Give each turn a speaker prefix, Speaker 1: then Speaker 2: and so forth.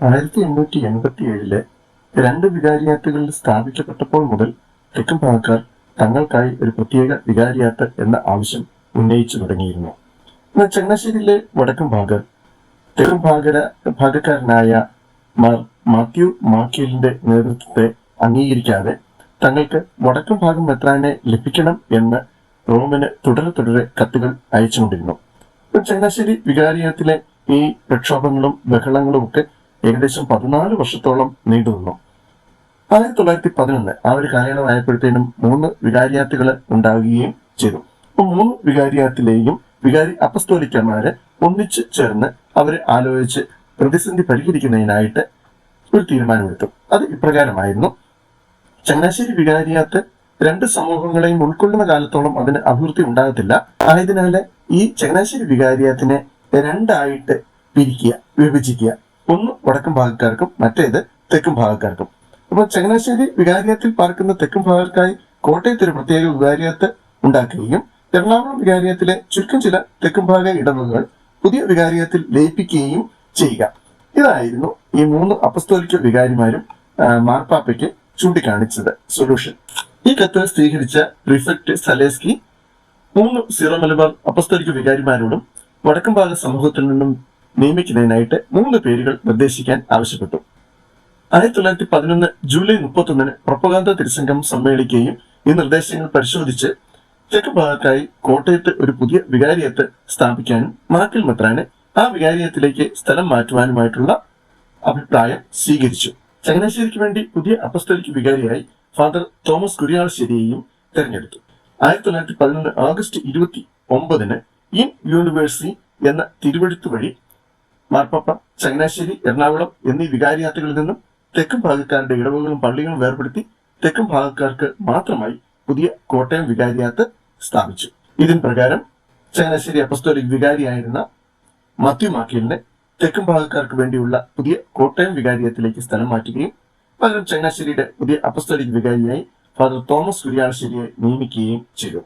Speaker 1: ആയിരത്തി എണ്ണൂറ്റി എൺപത്തി ഏഴിലെ രണ്ട് വികാരിയാത്തുകളിൽ സ്ഥാപിക്കപ്പെട്ടപ്പോൾ മുതൽ തെക്കൻ ഭാഗക്കാർ തങ്ങൾക്കായി ഒരു പ്രത്യേക വികാരിയാത്ത് എന്ന ആവശ്യം ഉന്നയിച്ചു തുടങ്ങിയിരുന്നു. എന്നാൽ ചങ്ങനാശ്ശേരിയിലെ വടക്കൻ ഭാഗർ തെക്കൻ ഭാഗര ഭാഗക്കാരനായ മാർ മാത്യു മാക്കിയലിന്റെ നേതൃത്വത്തെ അംഗീകരിക്കാതെ തങ്ങൾക്ക് വടക്കൻ ഭാഗം മെത്രാനെ ലഭിക്കണം എന്ന് റോമിന് തുടരെ തുടരെ കത്തുകൾ അയച്ചുകൊണ്ടിരുന്നു. ചങ്ങനാശ്ശേരി വികാരിയത്തിലെ ഈ പ്രക്ഷോഭങ്ങളും ബഹളങ്ങളും ഒക്കെ ഏകദേശം പതിനാല് വർഷത്തോളം നീണ്ടു നിന്നു. ആയിരത്തി തൊള്ളായിരത്തി പതിനൊന്ന് ആ ഒരു കാലയളവായപ്പോഴത്തേനും മൂന്ന് വികാരിയാത്തുകൾ ഉണ്ടാവുകയും ചെയ്തു. അപ്പൊ മൂന്ന് വികാരിയാത്തിലെയും വികാരി അപസ്തോലിക്കന്മാര് ഒന്നിച്ചു ചേർന്ന് അവരെ ആലോചിച്ച് പ്രതിസന്ധി പരിഹരിക്കുന്നതിനായിട്ട് ഒരു തീരുമാനമെടുത്തു. അത് ഇപ്രകാരമായിരുന്നു. ചങ്ങനാശ്ശേരി വികാരിയാത്ത് രണ്ട് സമൂഹങ്ങളെയും ഉൾക്കൊള്ളുന്ന കാലത്തോളം അതിന് അഭിവൃദ്ധി ഉണ്ടാകത്തില്ല. ആയതിനാല് ഈ ചങ്ങനാശ്ശേരി വികാരിയാത്തിനെ രണ്ടായിട്ട് പിരിക്കുക വിഭജിക്കുക. ഒന്ന് വടക്കും ഭാഗക്കാർക്കും മറ്റേത് തെക്കും ഭാഗക്കാർക്കും. അപ്പൊ ചങ്ങനാശ്ശേരി വികാരിയത്തിൽ പാർക്കുന്ന തെക്കും ഭാഗക്കായി കോട്ടയത്ത് ഒരു പ്രത്യേക വികാരിയത്ത് ഉണ്ടാക്കുകയും എറണാകുളം വികാരിയത്തിലെ ചുരുക്കം ചില തെക്കും ഭാഗ ഇടവകൾ പുതിയ വികാരിയത്തിൽ ലയിപ്പിക്കുകയും ചെയ്യുക. ഇതായിരുന്നു ഈ മൂന്ന് അപസ്തോലിക്ക വികാരിമാരും മാർപ്പാപ്പയ്ക്ക് ചൂണ്ടിക്കാണിച്ചത് സൊല്യൂഷൻ ഈ കത്ത് സ്വീകരിച്ച പ്രിഫക്ട് സലേസ്കി മൂന്ന് സീറോ മലബാർ അപസ്തോലിക്ക വികാരിമാരോടും വടക്കൻ ഭാഗ സമൂഹത്തിൽ നിന്നും നിയമിക്കുന്നതിനായിട്ട് മൂന്ന് പേരുകൾ നിർദ്ദേശിക്കാൻ ആവശ്യപ്പെട്ടു. ആയിരത്തി തൊള്ളായിരത്തി പതിനൊന്ന് ജൂലൈ മുപ്പത്തൊന്നിന് പ്രപ്പകാന്ത തിരുസംഘം സമ്മേളിക്കുകയും ഈ നിർദ്ദേശങ്ങൾ പരിശോധിച്ച് തെക്ക് ഭാഗത്തായി കോട്ടയത്ത് ഒരു പുതിയ വികാരിയത്ത് സ്ഥാപിക്കാനും മാക്കിൽ മെത്രാന് ആ വികാരിയത്തിലേക്ക് സ്ഥലം മാറ്റുവാനുമായിട്ടുള്ള അഭിപ്രായം സ്വീകരിച്ചു. ചങ്ങനാശ്ശേരിക്ക് വേണ്ടി പുതിയ അപ്പസ്തലിക്ക് വികാരിയായി ഫാദർ തോമസ് കുര്യാളശ്ശേരിയെയും തെരഞ്ഞെടുത്തു. ആയിരത്തി തൊള്ളായിരത്തി പതിനൊന്ന് ആഗസ്റ്റ് ഇരുപത്തി ഒമ്പതിന് ഇൻ യൂണിവേഴ്സിറ്റി എന്ന തിരുവഴുത്ത് വഴി മാർപ്പാപ്പ ചങ്ങനാശ്ശേരി എറണാകുളം എന്നീ വികാരിയാത്രകളിൽ നിന്നും തെക്കൻ ഭാഗക്കാരുടെ ഇടവുകളും പള്ളികളും വേർപെടുത്തി തെക്കൻ ഭാഗക്കാർക്ക് മാത്രമായി പുതിയ കോട്ടയം വികാരിയാത്ത് സ്ഥാപിച്ചു. ഇതിൻ പ്രകാരം ചങ്ങനാശ്ശേരി അപ്പസ്തോലിക് വികാരിയായിരുന്ന മത്യു മാക്കേലിനെ തെക്കൻ ഭാഗക്കാർക്ക് വേണ്ടിയുള്ള പുതിയ കോട്ടയം വികാരിയത്തിലേക്ക് സ്ഥലം മാറ്റുകയും പകരം ചങ്ങനാശ്ശേരിയുടെ പുതിയ അപ്പസ്തോലിക് വികാരിയായി ഫാദർ തോമസ് കുര്യാളശ്ശേരിയെ നിയമിക്കുകയും ചെയ്തു.